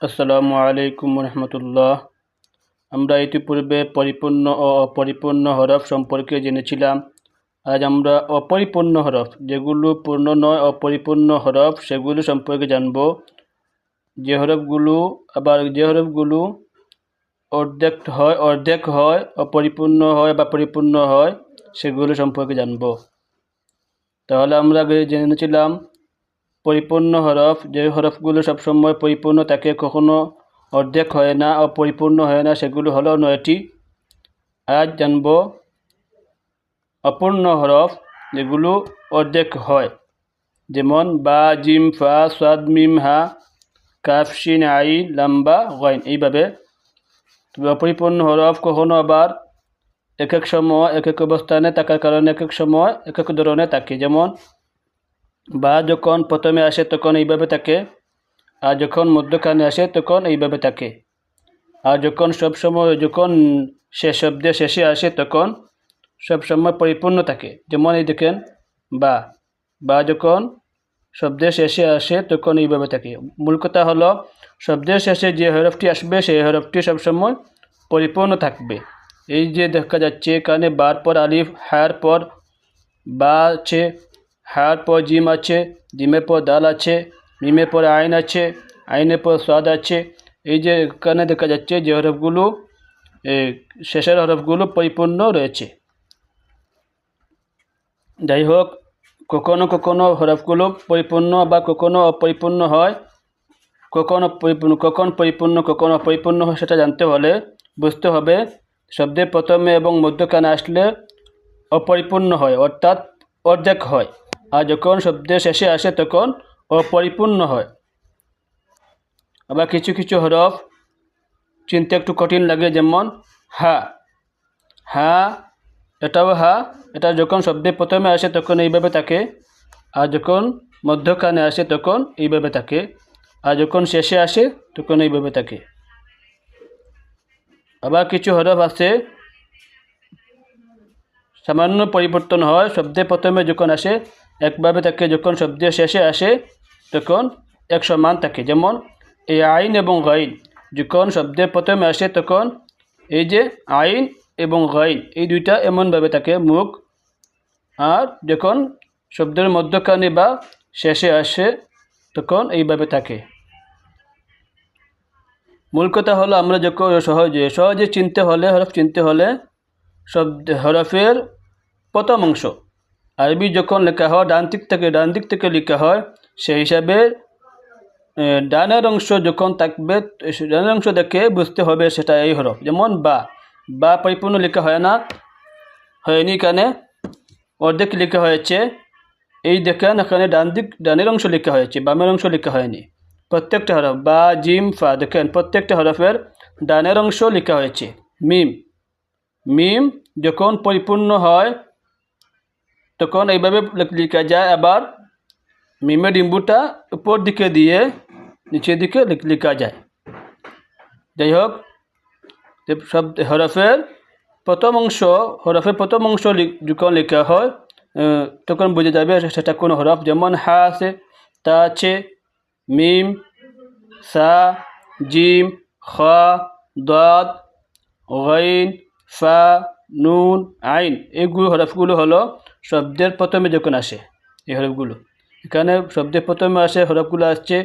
আসসালামু আলাইকুম রহমতুল্লাহ। আমরা ইতিপূর্বে পরিপূর্ণ ও অপরিপূর্ণ হরফ সম্পর্কে জেনেছিলাম। আজ আমরা অপরিপূর্ণ হরফ, যেগুলো পূর্ণ নয়, অপরিপূর্ণ হরফ, সেগুলো সম্পর্কে জানব। যে হরফগুলো আবার যে হরফগুলো অর্ধেক হয় অর্ধেক হয়, অপরিপূর্ণ হয় বা পরিপূর্ণ হয়, সেগুলো সম্পর্কে জানব। তাহলে আমরা জেনেছিলাম পরিপূর্ণ হরফ, যে হরফগুলো সবসময় পরিপূর্ণ থাকে, কখনো অর্ধেক হয় না অপরিপূর্ণ হয় না, সেগুলো হলো নয়টি। আজ জানব অপূর্ণ হরফ যেগুলো অর্ধেক হয়, যেমন বা, জিম, ফা, সাদ, মিম, হা কাফসিন আই, লাম্বা গয়ন এইভাবে তবে অপরিপূর্ণ হরফ কখনো আবার এক এক সময় এক এক অবস্থানে থাকার কারণে এক এক সময় এক এক ধরনের থাকে। যেমন বা যখন প্রথমে আসে তখন এইভাবে থাকে, আর যখন মধ্যখানে আসে তখন এইভাবে থাকে। আর যখন সবসময়, যখন সে শব্দে শেষে আসে তখন সবসময় পরিপূর্ণ থাকে। যেমন এই দেখেন, বা বা যখন শব্দের শেষে আসে তখন এইভাবে থাকে। মূল কথা হলো শব্দের শেষে যে হরফটি আসবে, সেই হরফটি সবসময় পরিপূর্ণ থাকবে। এই যে দেখা যাচ্ছে, এখানে বার পর আলিফ হায়ার পর বা আছে হার পর জিম আছে জিমের পর দাল আছে, মিমের পর আইন আছে, আইনের পর স্বাদ আছে। এই যে এখানে দেখা যাচ্ছে যে হরফগুলো শেষের হরফগুলো পরিপূর্ণ রয়েছে। যাই হোক কখনো কখনো হরফগুলো পরিপূর্ণ বা কখনো অপরিপূর্ণ হয়। কখনো পরিপূর্ণ, কখন পরিপূর্ণ, কখনো অপরিপূর্ণ হয় সেটা জানতে হলে বুঝতে হবে। শব্দের প্রথমে এবং মধ্যখানে আসলে অপরিপূর্ণ হয়, অর্থাৎ অর্ধেক হয়। আর যখন শব্দের শেষে আসে তখন অপরিপূর্ণ হয়। আবার কিছু কিছু হরফ চিনতে একটু কঠিন লাগে, যেমন হা। হা, এটাও হা। এটা যখন শব্দে প্রথমে আসে তখন এইভাবে থাকে। আর যখন মধ্যখানে আসে তখন এইভাবে থাকে। আর যখন শেষে আসে তখন এইভাবে থাকে। আবার কিছু হরফ আছে, সামান্য পরিবর্তন হয়। শব্দে প্রথমে যখন আসে একভাবে থাকে যখন শব্দের শেষে আসে, তখন এক সমান থাকে। যেমন এই আইন এবং গাইন। যখন শব্দের প্রথমে আসে, তখন এই যে আইন এবং গাইন, এই দুইটা এমনভাবে থাকে মুখ। আর যখন শব্দের মধ্যখানে বা শেষে আসে, তখন এইভাবে থাকে। মূল কথা হলো, আমরা যখন সহজে সহজে চিনতে হলে, হরফ চিনতে হলে শব্দ, হরফের প্রথম অংশ আরবি যখন লেখা হয়, ডান দিক থেকে, ডান দিক থেকে লেখা হয় সেই হিসাবে ডানের অংশ যখন থাকবে ডানের অংশ দেখে বুঝতে হবে সেটা এই হরফ। যেমন বা বা পরিপূর্ণ লেখা হয় না, হয়নি এখানে, অর্ধেক লেখা হয়েছে, এই দেখেন এখানে ডান দিক, ডানের অংশ লেখা হয়েছে, বামের অংশ লেখা হয়নি। প্রত্যেকটা হরফ, বা, জিম, ফা, দেখেন প্রত্যেকটা হরফের ডানের অংশ লেখা হয়েছে, মিম। মিম যখন পরিপূর্ণ হয় তখন এইভাবে লেখা যায়, আবার মিমের ডিম্বুটা উপর দিকে দিয়ে নিচের দিকে লেখা যায়। যাই হোক সব হরফের প্রথম অংশ, হরফের প্রথম অংশ যখন লেখা হয় তখন বোঝা যাবে সেটা কোন হরফ। যেমন হা আছে, তা আছে মিম, সা, জিম, খ দাদ গাইন, ফা, নুন, আইন। এইগুলো হরফগুলো হলো শব্দের প্রথমে যখন আসে এই হরফগুলো এখানে শব্দের প্রথমে আসে হরফগুলো আসছে